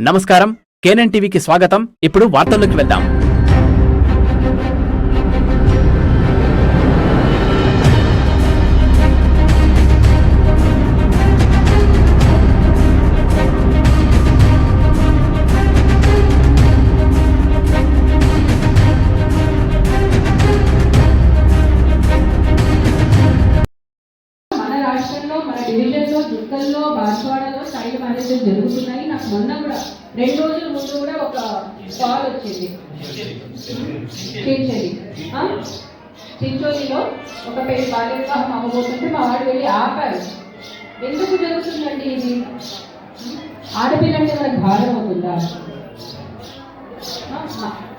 నమస్కారం. కేనన్ టీవీకి స్వాగతం. ఇప్పుడు వార్తల్లోకి వెళ్దాం. రాష్ట్రంలో మన డివిజన్లో దుక్కల్లో బాన్స్వాడలో చైల్డ్ మ్యారేజెస్ జరుగుతున్నాయి. నాకు మొన్న కూడా రెండు రోజుల ముందు కూడా ఒక కాల్ వచ్చింది. చించోలి. చించోలిలో ఒక పెళ్ళి బాల్య వివాహం అవ్వబోతుంటే మా వాడు వెళ్ళి ఆపారు. ఎందుకు జరుగుతుందండి ఇది? ఆడపిల్లంటే మనకు భారం అవుతుందా?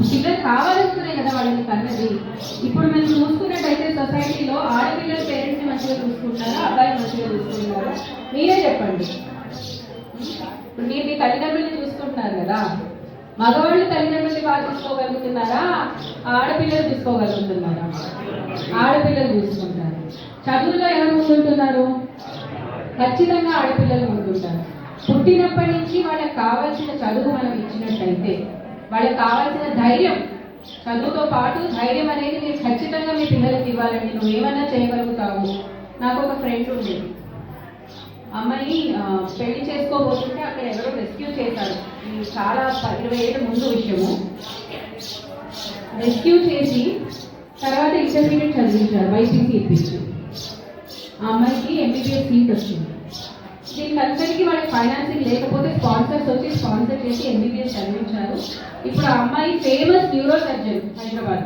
పిల్లలు కావాలనుకునే కదా వాళ్ళని కన్నది. ఇప్పుడు మేము చూసుకున్నట్టయితే మంచిగా చూసుకుంటారా? అబ్బాయి మంచిగా చూసుకుంటారా? మీరే చెప్పండి. ఇప్పుడు మీరు మీ తల్లిదండ్రులు చూసుకుంటున్నారు కదా? మగవాళ్ళు తల్లిదండ్రులు బాగా చూసుకోగలుగుతున్నారా? ఆడపిల్లలు చూసుకోగలుగుతున్నారా? ఆడపిల్లలు చూసుకుంటారు. చదువులో ఎవరు ముందుంటున్నారు? ఖచ్చితంగా ఆడపిల్లలు ముందుంటారు. పుట్టినప్పటి నుంచి వాళ్ళకి కావాల్సిన చదువు మనం ఇచ్చినట్టయితే వాళ్ళకి కావాల్సిన ధైర్యం చదువుతో పాటు ధైర్యం అనేది మీరు ఖచ్చితంగా మీ పిల్లలకి ఇవ్వాలండి. నువ్వు ఏమన్నా చేయగలుగుతావు? నాకు ఒక ఫ్రెండ్ ఉంది. అమ్మాయి పెళ్ళి చేసుకోబోతుంటే అక్కడ ఎవరో రెస్క్యూ చేశారు. ఇది చాలా ఇరవై ఏళ్ళ ముందు విషయము. రెస్క్యూ చేసి తర్వాత ఇంటర్మీడియట్ చదివించారు వైసీసీ ఇప్పించి. ఆ అమ్మాయికి ఎంబీబీఎస్ సీట్ వచ్చింది. దీనికి అందరికీ వాళ్ళకి ఫైనాన్సింగ్ లేకపోతే స్పాన్సర్స్ వచ్చి స్పాన్సర్ చేసి ఎంబీబీఎస్ చదివించారు. ఇప్పుడు ఆ అమ్మాయి ఫేమస్ న్యూరో సర్జన్ హైదరాబాద్